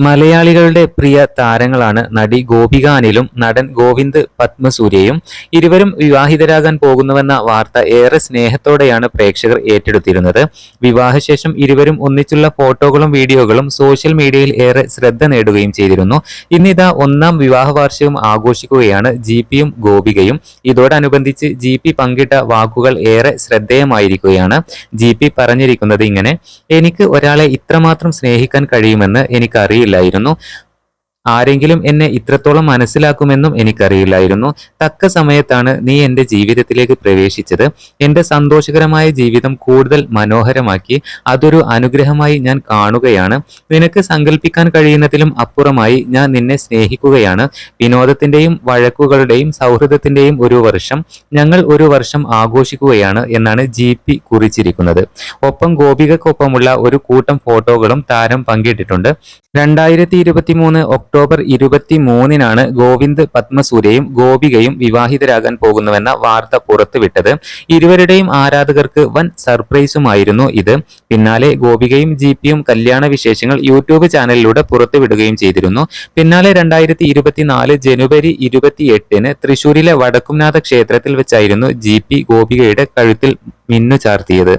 മലയാളികളുടെ പ്രിയ താരങ്ങളാണ് നടി ഗോപിക അനിലും നടൻ ഗോവിന്ദ് പത്മസൂര്യയും. ഇരുവരും വിവാഹിതരാകാൻ പോകുന്നുവെന്ന വാർത്ത ഏറെ സ്നേഹത്തോടെയാണ് പ്രേക്ഷകർ ഏറ്റെടുത്തിരുന്നത്. വിവാഹശേഷം ഇരുവരും ഒന്നിച്ചുള്ള ഫോട്ടോകളും വീഡിയോകളും സോഷ്യൽ മീഡിയയിൽ ഏറെ ശ്രദ്ധ നേടുകയും ചെയ്തിരുന്നു. ഇന്നിതാ ഒന്നാം വിവാഹ വാർഷികം ആഘോഷിക്കുകയാണ് ജി പിയും ഗോപികയും. ഇതോടനുബന്ധിച്ച് ജി പി പങ്കിട്ട വാക്കുകൾ ഏറെ ശ്രദ്ധേയമായിരിക്കുകയാണ്. ജി പി പറഞ്ഞിരിക്കുന്നത് ഇങ്ങനെ എനിക്ക് ഒരാളെ ഇത്രമാത്രം സ്നേഹിക്കാൻ കഴിയുമെന്ന് എനിക്കറിയില്ലായിരുന്നു ആരെങ്കിലും എന്നെ ഇത്രത്തോളം മനസ്സിലാക്കുമെന്നും എനിക്കറിയില്ലായിരുന്നു. തക്ക സമയത്താണ് നീ എന്റെ ജീവിതത്തിലേക്ക് പ്രവേശിച്ചത്. എന്റെ സന്തോഷകരമായ ജീവിതം കൂടുതൽ മനോഹരമാക്കി അതൊരു അനുഗ്രഹമായി ഞാൻ കാണുകയാണ്. നിനക്ക് സങ്കല്പിക്കാൻ കഴിയുന്നതിലും അപ്പുറമായി ഞാൻ നിന്നെ സ്നേഹിക്കുകയാണ്. വിനോദത്തിന്റെയും വഴക്കുകളുടെയും സൗഹൃദത്തിന്റെയും ഒരു വർഷം ഞങ്ങൾ ഒരു വർഷം ആഘോഷിക്കുകയാണ് എന്നാണ് ജി പി കുറിച്ചിരിക്കുന്നത്. ഒപ്പം ഗോപികക്കൊപ്പമുള്ള ഒരു കൂട്ടം ഫോട്ടോകളും താരം പങ്കിട്ടിട്ടുണ്ട്. രണ്ടായിരത്തി ഇരുപത്തി മൂന്ന് ഒക്ടോബർ ഇരുപത്തി മൂന്നിനാണ് ഗോവിന്ദ് പത്മസൂര്യയും ഗോപികയും വിവാഹിതരാകാൻ പോകുന്നുവെന്ന വാർത്ത പുറത്തുവിട്ടത്. ഇരുവരുടെയും ആരാധകർക്ക് വൻ സർപ്രൈസുമായിരുന്നു ഇത്. പിന്നാലെ ഗോപികയും ജി പിയും കല്യാണ വിശേഷങ്ങൾ യൂട്യൂബ് ചാനലിലൂടെ പുറത്തുവിടുകയും ചെയ്തിരുന്നു. പിന്നാലെ രണ്ടായിരത്തി ഇരുപത്തിനാല് ജനുവരി ഇരുപത്തി എട്ടിന് തൃശൂരിലെ വടക്കുംനാഥ ക്ഷേത്രത്തിൽ വെച്ചായിരുന്നു ജി ഗോപികയുടെ കഴുത്തിൽ മിന്നു ചാർത്തിയത്.